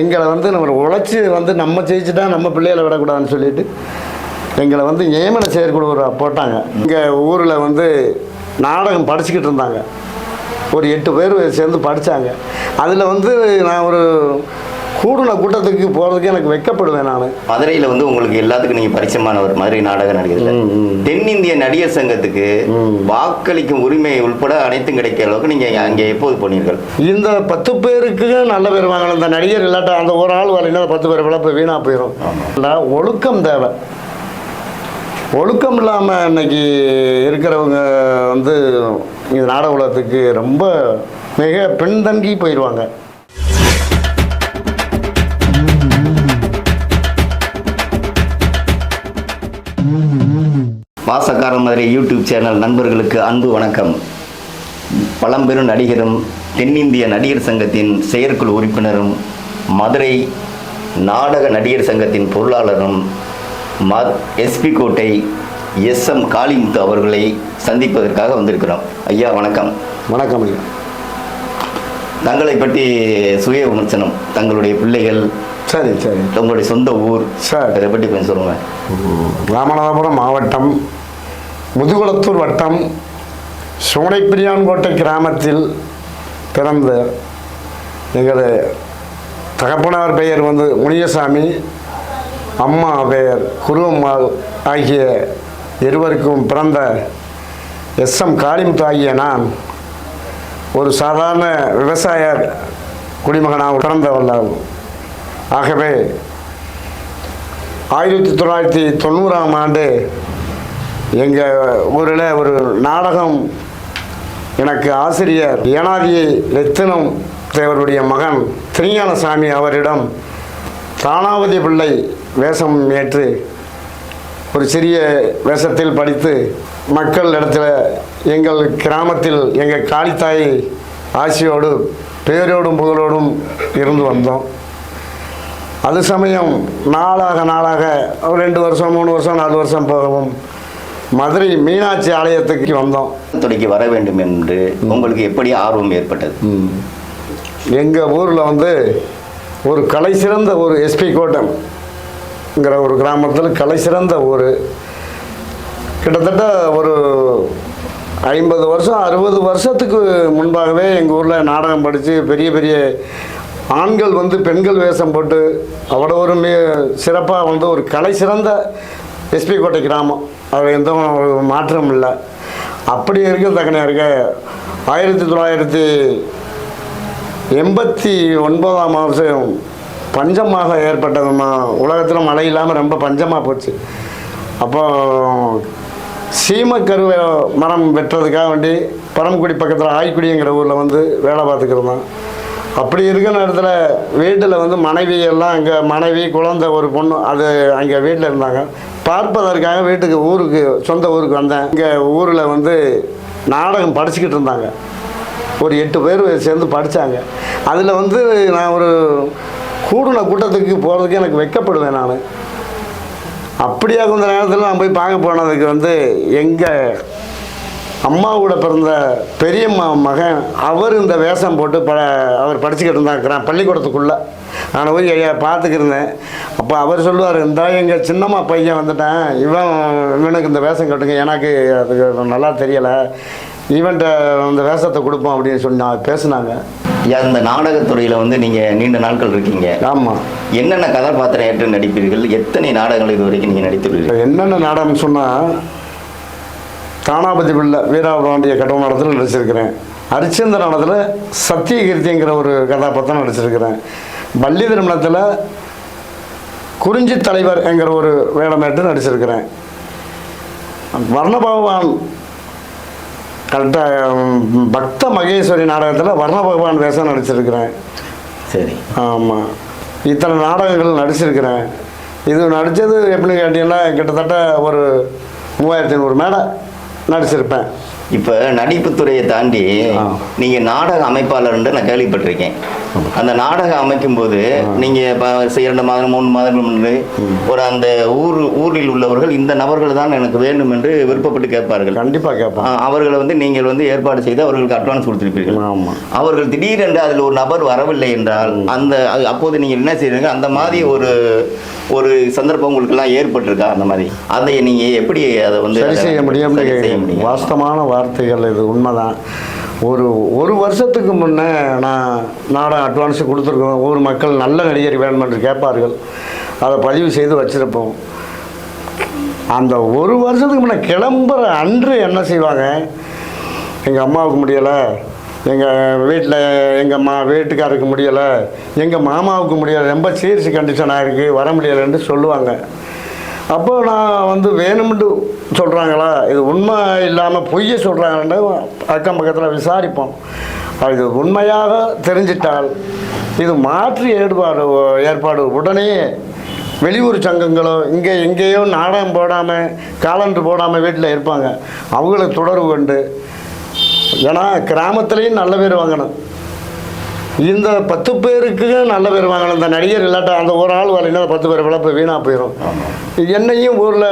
எங்களை வந்து நம்ம உழைச்சி வந்து நம்ம ஜெயிச்சுட்டா நம்ம பிள்ளைகளை விடக்கூடாதுன்னு சொல்லிட்டு எங்களை வந்து நியமன செயற்குழு போட்டாங்க. இங்கே ஊரில் வந்து நாடகம் படிச்சுக்கிட்டு இருந்தாங்க. ஒரு எட்டு பேர் சேர்ந்து படித்தாங்க அதில் வந்து நான் ஒரு கூடுன கூட்டத்துக்கு போகிறதுக்கு எனக்கு வெட்கப்படுவேன் நான். மதுரையில வந்து உங்களுக்கு எல்லாத்துக்கும் நீங்க பரிச்சயமானவர் மதுரை நாடக நடிகர். தென்னிந்திய நடிகர் சங்கத்துக்கு. வாக்களிக்கும் உரிமை உள்பட அனைத்தும் கிடைக்கிற அளவுக்கு நீங்க அங்கே எப்போது போனீர்கள்? இந்த பத்து பேருக்கு நல்ல பேர் வாங்கணும் இந்த நடிகர் இல்லாட்டா அந்த ஒரு ஆள் வரலைன்னா பத்து பேர் விளப்பு வீணாக போயிடும் ஒழுக்கம் தேவை. ஒழுக்கம் இல்லாமல் இன்னைக்கு இருக்கிறவங்க வந்து இந்த நாடக உலகத்துக்கு ரொம்ப மிக பின்தங்கி போயிடுவாங்க வாசக்காரன் மதுரை யூடியூப் சேனல் நண்பர்களுக்கு அன்பு வணக்கம். பழம்பெரும் நடிகரும் தென்னிந்திய நடிகர் சங்கத்தின் செயற்குழு உறுப்பினரும் மதுரை நாடக நடிகர் சங்கத்தின் பொருளாளரும் ம எஸ்பி கோட்டை எஸ் எம் காளிமுத்து அவர்களை சந்திப்பதற்காக வந்திருக்கிறோம். ஐயா வணக்கம். வணக்கம் ஐயா. தங்களை பற்றி சுய விமர்சனம். தங்களுடைய பிள்ளைகள் சரி சரி. உங்களுடைய சொந்த ஊர் சரி. அதை பற்றி கொஞ்சம் சொல்லுங்க. ராமநாதபுரம் மாவட்டம் முதுகுளத்தூர் வட்டம் சோனைப்பிரியான்கோட்டை கிராமத்தில் பிறந்த எங்களது தகப்பனார் பெயர் வந்து முனியசாமி அம்மா பெயர் குருவம்மாள் ஆகிய இருவருக்கும் பிறந்த எஸ் எம் காளிமுத்து ஆகிய நான் ஒரு சாதாரண விவசாய குடிமகனாக பிறந்தவர்களாகும் ஆகவே ஆயிரத்தி தொள்ளாயிரத்தி தொண்ணூறாம் ஆண்டு எங்கள் ஊரில் ஒரு நாடகம் எனக்கு ஆசிரியர் ஏனாதி ரத்தினம் தேவருடைய மகன் திருஞானசாமி அவரிடம் தானாவதி பிள்ளை வேஷம் ஏற்று ஒரு சிறிய வேஷத்தில் படித்து மக்கள் இடத்துல எங்கள் கிராமத்தில் எங்கள் காளித்தாய் ஆசியோடு பேரோடும் புகழோடும் இருந்து வந்தோம். அது சமயம் நாளாக நாளாக ரெண்டு வருஷம் மூணு வருஷம் நாலு வருஷம் போகவும் மதுரை மீனாட்சி ஆலயத்துக்கு வந்தோம். துறைக்கு வர வேண்டும் என்று உங்களுக்கு எப்படி ஆர்வம் ஏற்பட்டது? எங்கள் ஊரில் வந்து ஒரு கலை சிறந்த ஒரு எஸ்பி கோட்டம்ங்கிற ஒரு கிராமத்தில் கலை சிறந்த ஊர். கிட்டத்தட்ட ஒரு ஐம்பது வருஷம் அறுபது வருஷத்துக்கு முன்பாகவே எங்கள் ஊரில் நாடகம் படித்து பெரிய பெரிய ஆண்கள் வந்து பெண்கள் வேஷம் போட்டு அவ்வளோ ஒரு மி சிறப்பாக வந்து ஒரு கலை சிறந்த எஸ்பி கோட்டை கிராமம். அதில் எந்த ஒரு மாற்றமும் இல்லை. அப்படி இருக்க தக்கனையாக இருக்க ஆயிரத்தி தொள்ளாயிரத்தி எண்பத்தி ஒன்பதாம் வருஷம் பஞ்சமாக ஏற்பட்டது உலகத்தில் மழை இல்லாமல் ரொம்ப பஞ்சமாக போச்சு. அப்போ சீமக்கருவை மரம் வெட்டுறதுக்காக வேண்டி பரமக்குடி பக்கத்தில் ஆய்க்குடிங்கிற ஊரில் வந்து வேலை பார்த்துக்கிருந்தோம் அப்படி இருக்கிற நேரத்தில் வீட்டில் வந்து மனைவி எல்லாம் அங்கே மனைவி குழந்தை ஒரு பொண்ணு அது அங்கே வீட்டில் இருந்தாங்க. பார்ப்பதற்காக வீட்டுக்கு ஊருக்கு சொந்த ஊருக்கு வந்தேன். இங்கே ஊரில் வந்து நாடகம் படிச்சுக்கிட்டு இருந்தாங்க. ஒரு எட்டு பேர் சேர்ந்து படித்தாங்க அதில் வந்து நான் ஒரு கூடுன கூட்டத்துக்கு போகிறதுக்கு எனக்கு வைக்கப்படுவேன் நான். அப்படியாக கொஞ்ச நேரத்தில் நான் போய் பார்க்க போனதுக்கு வந்து எங்கள் அம்மாவோட பிறந்த பெரியம்மா மகன் அவர் இந்த வேஷம் போட்டு ப அவர் படிச்சுக்கிட்டு இருந்தாங்க பள்ளிக்கூடத்துக்குள்ளே. நான் போய் ஐயா பார்த்துக்கிருந்தேன். அப்போ அவர் சொல்லுவார் இந்த எங்கள் சின்னம்மா பையன் வந்துட்டேன். இவன் இவனுக்கு இந்த வேஷம் கட்டுங்க. எனக்கு அதுக்கு நல்லா தெரியலை. இவன்கிட்ட இந்த வேஷத்தை கொடுப்போம் அப்படின்னு சொல்லி நான் பேசுனாங்க. இந்த நாடகத்துறையில வந்து நீங்க நீண்ட நாட்கள் இருக்கீங்க. ஆமாம் என்னென்ன கதாபாத்திரம் ஏற்று நடிப்பீர்கள்? எத்தனை நாடகங்கள் இது வரைக்கும் நீங்க நடித்துள்ளீர்கள்? என்னென்ன நாடகம் சொன்னால் தானாபதி பிள்ளை வீராபாண்டிய கட்டுமானத்தில் நடிச்சிருக்கிறேன். ஹரிச்சந்திர நடத்தில் சத்தியகீர்த்திங்கிற ஒரு கதாபாத்திரம் நடிச்சிருக்கிறேன். பள்ளி திருமணத்தில் குறிஞ்சி தலைவர் என்கிற ஒரு வேடமேட்டு நடிச்சிருக்கிறேன். வர்ண பகவான் கரெக்டாக பக்த மகேஸ்வரி நாடகத்தில் வர்ண பகவான் வேஷம் நடிச்சிருக்கிறேன். சரி. ஆமாம் இத்தனை நாடகங்கள் நடிச்சிருக்கிறேன். இது நடித்தது எப்படின்னு கேட்டீங்கன்னா கிட்டத்தட்ட ஒரு மூவாயிரத்தி ஐநூறு மேடை. நடிச்சிருப்பேன். இப்ப நடிப்பு துறையை தாண்டி ஆ. நீங்க நாடக அமைப்பாளர் நான் கேள்விப்பட்டிருக்கேன். அந்த நாடகம் அமைக்கும் போது நீங்க இப்ப இரண்டு மாதம் மூணு மாதங்கள் முன்பு ஒரு அந்த ஊர் ஊரில் உள்ளவர்கள் இந்த நபர்கள் தான் எனக்கு வேண்டும் என்று விருப்பப்பட்டு கேட்பார்கள். கண்டிப்பாக கேட்பான் ஆ, அவர்களை வந்து நீங்கள் வந்து ஏற்பாடு செய்து அவர்களுக்கு அட்வான்ஸ் கொடுத்திருப்பீர்கள். அவர்கள் திடீரென்று அதில் ஒரு நபர் வரவில்லை என்றால் அந்த அப்போது நீங்கள் என்ன செய்றீங்க அந்த மாதிரி ஒரு ஒரு சந்தர்ப்பம் உங்களுக்கு எல்லாம் ஏற்பட்டிருக்கா? அந்த மாதிரி. அதை நீங்க எப்படி அதை வந்து சரி செய்ய முடியும். வாஸ்தமான வார்த்தைகள் இது உண்மைதான். ஒரு ஒரு வருஷத்துக்கு முன்னே நான் நாடகம் அட்வான்ஸு கொடுத்துருக்கோம். ஊர் மக்கள் நல்ல நடிகர் வேணும் என்று கேட்பார்கள். அதை பதிவு செய்து வச்சுருப்போம். அந்த ஒரு வருஷத்துக்கு முன்னே கிளம்புற அன்று என்ன செய்வாங்க? எங்கள் அம்மாவுக்கு முடியலை. எங்கள் வீட்டில் எங்கள் மா வீட்டுக்காருக்கு முடியலை. எங்கள் மாமாவுக்கு முடியலை. ரொம்ப சீரியஸ் கண்டிஷனாக இருக்குது வர முடியலைன்னு சொல்லுவாங்க. அப்போ நான் வந்து வேணும்னு சொல்கிறாங்களா இது உண்மை இல்லாமல் பொய்யை சொல்கிறாங்கன்னு அக்கம் பக்கத்தில் விசாரிப்போம். அது உண்மையாக தெரிஞ்சிட்டால் இது மாற்று ஏற்பாடு ஏற்பாடு உடனே வெளியூர் சங்கங்களோ இங்கே எங்கேயோ நாடகம் போடாமல் காலண்டர் போடாமல் வீட்டில் இருப்பாங்க. அவங்கள தொடர்பு கொண்டு ஏன்னா கிராமத்துலேயும் நல்ல பேர் வாங்கணும். இந்த பத்து பேருக்கு நல்ல பேர் வாங்கணும். இந்த நடிகர் இல்லாட்டா அந்த ஒரு ஆள் வரலைன்னா பத்து பேர் விளப்பு வீணாக போயிடும் என்னையும் ஊரில்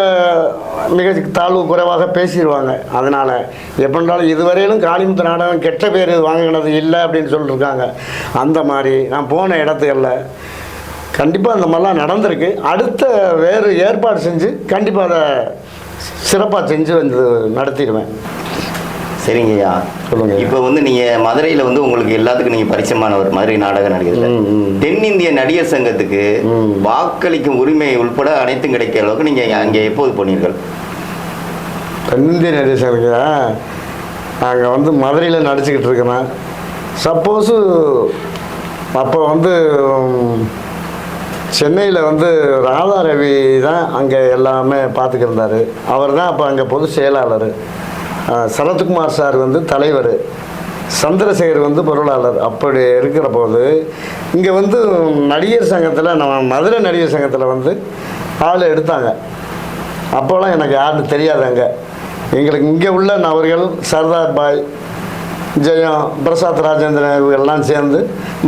மிக தாழ்வு குறைவாக பேசிடுவாங்க. அதனால் எப்படினாலும் இதுவரையிலும் காளிமுத்து நாடகம் கெட்ட பேர் வாங்கினது இல்லை அப்படின்னு சொல்லியிருக்காங்க அந்த மாதிரி நான் போன இடத்துகளில் கண்டிப்பாக அந்த மாதிரிலாம் நடந்திருக்கு. அடுத்த வேறு ஏற்பாடு செஞ்சு கண்டிப்பாக அதை சிறப்பாக செஞ்சு வந்து நடத்திடுவேன். சரிங்கய்யா. சொல்லுங்க. இப்போ வந்து நீங்க மதுரையில வந்து உங்களுக்கு எல்லாத்துக்கும் நீங்க பரிச்சயமானவர் மதுரை நாடக நடிகர். தென்னிந்திய நடிகர் சங்கத்துக்கு. வாக்களிக்கும் உரிமை உட்பட அனைத்தும் கிடைக்கிற அளவுக்கு நீங்க அங்கே எப்போது போனீர்கள்? தென்னிந்திய நடிகர்களுக்கு அங்கே வந்து மதுரையில் நடிச்சுக்கிட்டு இருக்கிறேன் சப்போஸு அப்போ வந்து சென்னையில் வந்து ராதா ரவி தான் அங்கே எல்லாமே பார்த்துக்கிருந்தாரு அவர் தான் அப்போ அங்கே பொதுச் செயலாளர். சரத்குமார் சார் வந்து தலைவர் சந்திரசேகர் வந்து பொருளாளர். அப்படி இருக்கிற போது இங்கே வந்து நடிகர் சங்கத்தில் நம்ம மதுரை நடிகர் சங்கத்தில் வந்து ஆள் எடுத்தாங்க. அப்போலாம் எனக்கு யாருன்னு தெரியாது அங்கே. எங்களுக்கு இங்கே உள்ள நபர்கள் சர்தார் பாய் ஜெயம் பிரசாத் ராஜேந்திரன் இவங்கெல்லாம் சேர்ந்து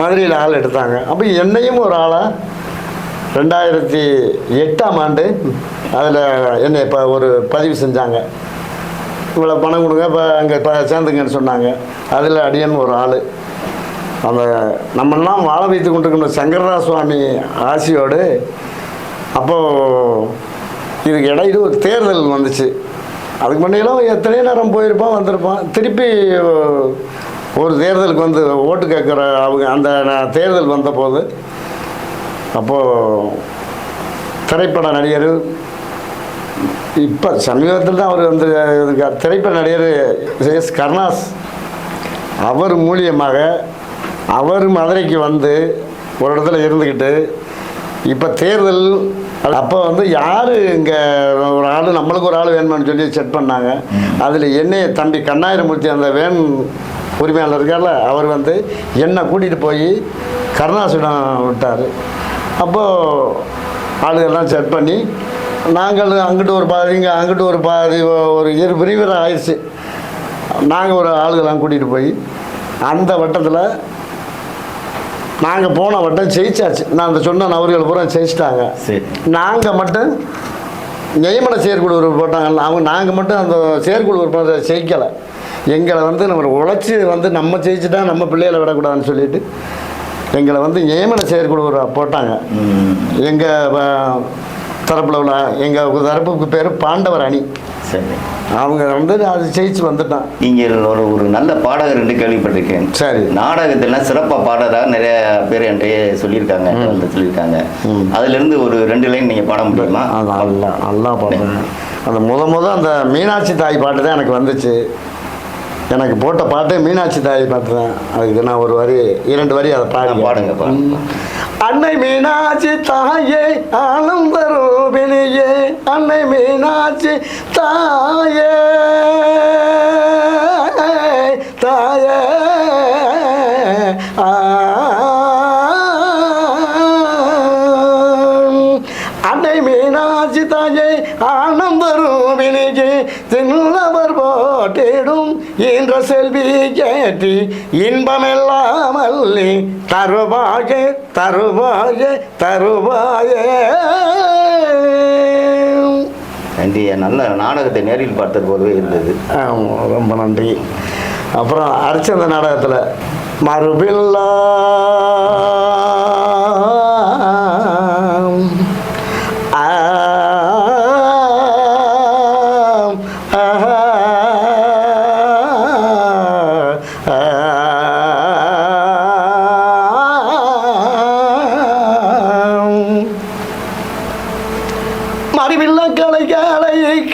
மதுரையில் ஆள் எடுத்தாங்க. அப்போ என்னையும் ஒரு ஆளாக ரெண்டாயிரத்தி எட்டாம் ஆண்டு அதில் என்னை இப்போ ஒரு பதிவு செஞ்சாங்க. இவ்வளோ பணம் கொடுங்க இப்போ அங்கே இப்போ சேர்ந்துங்கன்னு சொன்னாங்க. அதில் அடியன் ஒரு ஆள். அந்த நம்மெல்லாம் வாழ வைத்து கொண்டிருக்கிற சங்கரதா சுவாமி ஆசியோடு அப்போது இதுக்கு இடையில ஒரு தேர்தல் வந்துச்சு. அதுக்கு முன்னையெல்லாம் எத்தனையோ நேரம் போயிருப்பான் வந்திருப்பான் திருப்பி ஒரு தேர்தலுக்கு வந்து ஓட்டு கேட்குற அவங்க அந்த தேர்தல் வந்தபோது அப்போது திரைப்பட நடிகர் இப்போ சமீபத்தில் தான் அவர் வந்து திரைப்பட நடிகர் எஸ் கருணாஸ் அவர் மூலியமாக அவர் மதுரைக்கு வந்து ஒரு இடத்துல இருந்துக்கிட்டு இப்போ தேர்தல் அப்போ வந்து யார் இங்கே ஒரு ஆள் நம்மளுக்கு ஒரு ஆள் வேணுமான்னு சொல்லி செட் பண்ணாங்க. அதில் என்னைய தம்பி கண்ணாயிரமூர்த்தி அந்த வேன் உரிமையாளர் இருக்கார்ல அவர் வந்து என்னை கூட்டிகிட்டு போய் கருணாசிடம் விட்டார். அப்போது ஆளுகள்லாம் செட் பண்ணி நாங்கள் அங்கிட்டு ஒரு பாதி இங்கே அங்கிட்டு ஒரு பாதி ஒரு இரு பிரிவினர் ஆயிடுச்சு நாங்கள் ஒரு ஆளுகள்லாம் கூட்டிகிட்டு போய் அந்த வட்டத்தில் நாங்கள் போன வட்டம் ஜெயிச்சாச்சு. நான் அந்த சொன்ன நபர்கள் பூரா ஜெயிச்சிட்டாங்க. சரி. நாங்கள் மட்டும் நியமன செயற்குழு உறுப்பு போட்டாங்கல்ல அவங்க நாங்கள் மட்டும் அந்த செயற்குழு உறுப்பினரை ஜெயிக்கலை. எங்களை வந்து நம்ம உழைச்சி வந்து நம்ம ஜெயிச்சுட்டா நம்ம பிள்ளைகளை விடக்கூடாதுன்னு சொல்லிட்டு எங்களை வந்து நியமன செயற்குழு போட்டாங்க. எங்கள் தரப்பில் உள்ள எங்கள் தரப்புக்கு பேர் பாண்டவர் அணி. சரி. அவங்க வந்து அது ஜெயிச்சு வந்துட்டான். நீங்கள் ஒரு ஒரு நல்ல பாடகர் என்று கேள்விப்பட்டிருக்கேன். சரி. நாடகத்திலாம் சிறப்பாக பாடுறதாக நிறைய பேர் என்கிட்ட சொல்லியிருக்காங்க வந்து சொல்லியிருக்காங்க. ம். அதுல இருந்து ஒரு ரெண்டு லைன் நீங்க பாட முடியுமா? அது நல்லா நல்லா பாடுறேன் அந்த முத முத அந்த மீனாட்சி தாய் பாட்டு தான் எனக்கு வந்துச்சு. எனக்கு போட்ட பாட்டு மீனாட்சி தாய் பாட்டு தான். அதுக்கு நான் ஒரு வரி இரண்டு வரி அதை பாடி பாடுங்க பாடுங்க. அன்னை மீனாட்சி தாயே ஆனந்த ரூபினியே அன்னை மீனாட்சி தாயே தாயே. அன்னை மீனாட்சி தாயே ஆனந்த ரூபினியே தின்னவர் போட்டிடும் என்ற செல்வி கேட்டி இன்பமெல்லாம் அள்ளி தருவாய தருவாய தருவாய. நன்றி. நல்ல நாடகத்தை நேரில் பார்த்தது போலவே இருந்தது. ஆமா, ரொம்ப நன்றி. அப்புறம் அரிச்சந்த நாடகத்தில் மறுபில்லா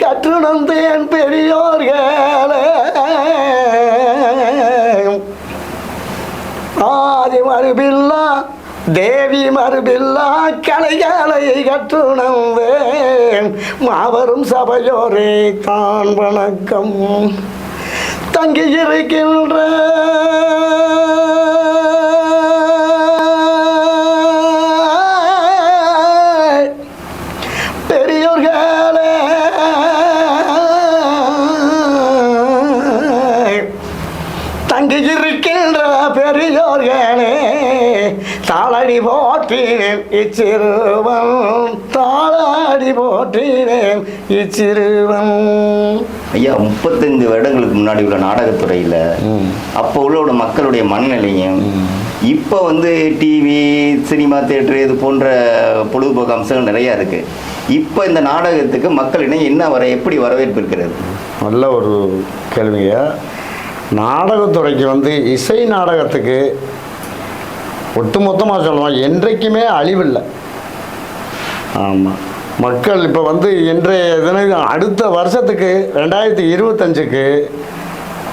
கற்றுணர்ந்தேன் பெரியோர்களே. ஆதி மறுபில்லா தேவி மறுபில்லா கலைகளை கற்றுணர்ந்தேன். மாபெரும் சபையோரே தான் வணக்கம். தங்கியிருக்கின்ற இச்சிறுவன் தாளடி போற்றினேன். இச்சிறுவன். ஐயா முப்பத்தைந்து வருடங்களுக்கு முன்னாடி உள்ள நாடகத்துறையில் அப்போ உள்ள மக்களுடைய மனநிலையும் இப்போ வந்து டிவி சினிமா தேட்டர் இது போன்ற பொழுதுபோக்கு அம்சங்கள் நிறையா இருக்கு. இப்போ இந்த நாடகத்துக்கு மக்களிடம் என்ன வர எப்படி வரவேற்பு இருக்கிறது? நல்ல ஒரு கேள்விங்க. நாடகத்துறைக்கு வந்து இசை நாடகத்துக்கு ஒட்டுமொத்தமாக சொல்லலாம். என்றைக்குமே அழிவில்லை. ஆமாம் மக்கள் இப்போ வந்து இன்றைய தினம் அடுத்த வருஷத்துக்கு ரெண்டாயிரத்தி இருபத்தஞ்சுக்கு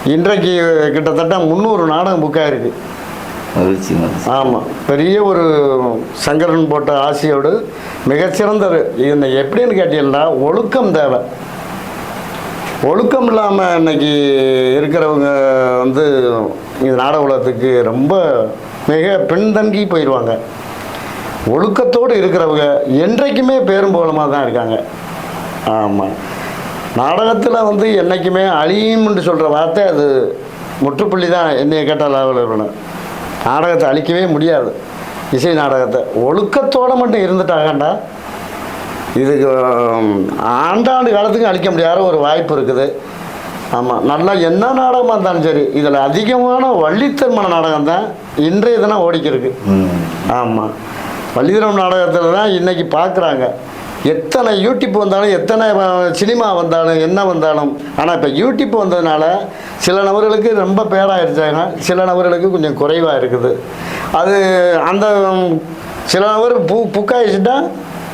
இன்றைக்கு கிட்டத்தட்ட முந்நூறு நாடகம் புக்காக இருக்குது ஆமாம் பெரிய ஒரு சங்கரன் போட்ட ஆசையோடு மிகச்சிறந்த இந்த எப்படின்னு கேட்டீங்கன்னா ஒழுக்கம் தேவை. ஒழுக்கம் இல்லாமல் இன்னைக்கு இருக்கிறவங்க வந்து இந்த நாடக உலகத்துக்கு ரொம்ப மிக பின்தங்கி போயிடுவாங்க ஒழுக்கத்தோடு இருக்கிறவங்க என்றைக்குமே பேரும் தான் இருக்காங்க. ஆமாம் நாடகத்தில் வந்து என்றைக்குமே அழியும்னு சொல்கிற வார்த்தை அது முற்றுப்புள்ளி தான் என்னைய கேட்டால் இருக்கணும் நாடகத்தை அழிக்கவே முடியாது. இசை நாடகத்தை ஒழுக்கத்தோடு மட்டும் இருந்துட்டாங்கண்டா இதுக்கு ஆண்டாண்டு காலத்துக்கு அழிக்க முடியாத ஒரு வாய்ப்பு இருக்குது. ஆமாம் நல்லா என்ன நாடகமாக இருந்தாலும் சரி இதில் அதிகமான வள்ளித்தன்மான நாடகம் தான் இன்றைய தினம் ஓடிக்கிருக்கு. ஆமாம் வள்ளிதரம் நாடகத்தில் தான் இன்றைக்கி பார்க்குறாங்க எத்தனை யூடியூப் வந்தாலும் எத்தனை சினிமா வந்தாலும் என்ன வந்தாலும் ஆனால் இப்போ யூடியூப் வந்ததுனால சில நபர்களுக்கு ரொம்ப பேராயிருச்சாங்க சில நபர்களுக்கு கொஞ்சம் குறைவாக இருக்குது. அது அந்த சில நபர் பூ புக்காயிடுச்சுட்டா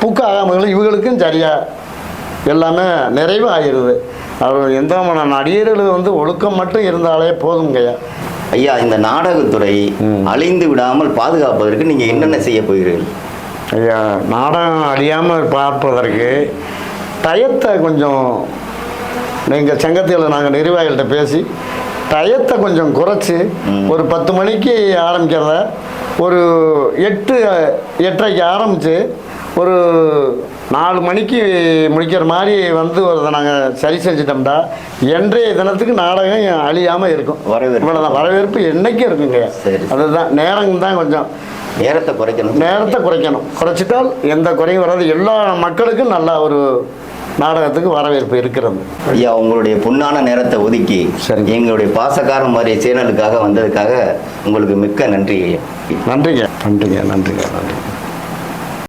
புக்கு ஆகாமல் இவங்களுக்கும் சரியாக எல்லாமே நிறைவு ஆகிடுது அவர் எந்த நடிகர்கள் வந்து ஒழுக்கம் மட்டும் இருந்தாலே போதுங்கய்யா ஐயா இந்த நாடகத்துறை அழிந்து விடாமல் பாதுகாப்பதற்கு நீங்க என்னென்ன செய்ய போகிறீர்கள்? ஐயா நாடகம் அழியாமல் பார்ப்பதற்கு டயத்தை கொஞ்சம் நீங்கள் சங்கத்தில் நாங்கள் நிர்வாகிகள்கிட்ட பேசி டயத்தை கொஞ்சம் குறைச்சி. ஒரு பத்து மணிக்கு ஆரம்பிக்கிறத ஒரு எட்டு எட்டரைக்கு ஆரம்பித்து ஒரு நாலு மணிக்கு முடிக்கிற மாதிரி வந்து ஒரு நாங்கள் சரி செஞ்சிட்டோம்டா. இன்றைய தினத்துக்கு நாடகம் அழியாமல் இருக்கும். வரவேற்பு. இவ்வளோதான் வரவேற்பு என்னைக்கும் இருக்குங்க சரி. அதுதான். நேரம் தான் கொஞ்சம். நேரத்தை குறைக்கணும். நேரத்தை குறைக்கணும். குறைச்சிட்டால் எந்த குறையும் வராது. எல்லா மக்களுக்கும் நல்ல ஒரு நாடகத்துக்கு வரவேற்பு இருக்கிறது. ஐயா உங்களுடைய பொன்னான நேரத்தை ஒதுக்கி சரிங்க. எங்களுடைய பாசக்காரன் மாதிரி சேனலுக்காக வந்ததுக்காக உங்களுக்கு மிக்க நன்றி நன்றிங்க. நன்றிங்க. நன்றிங்க. நன்றி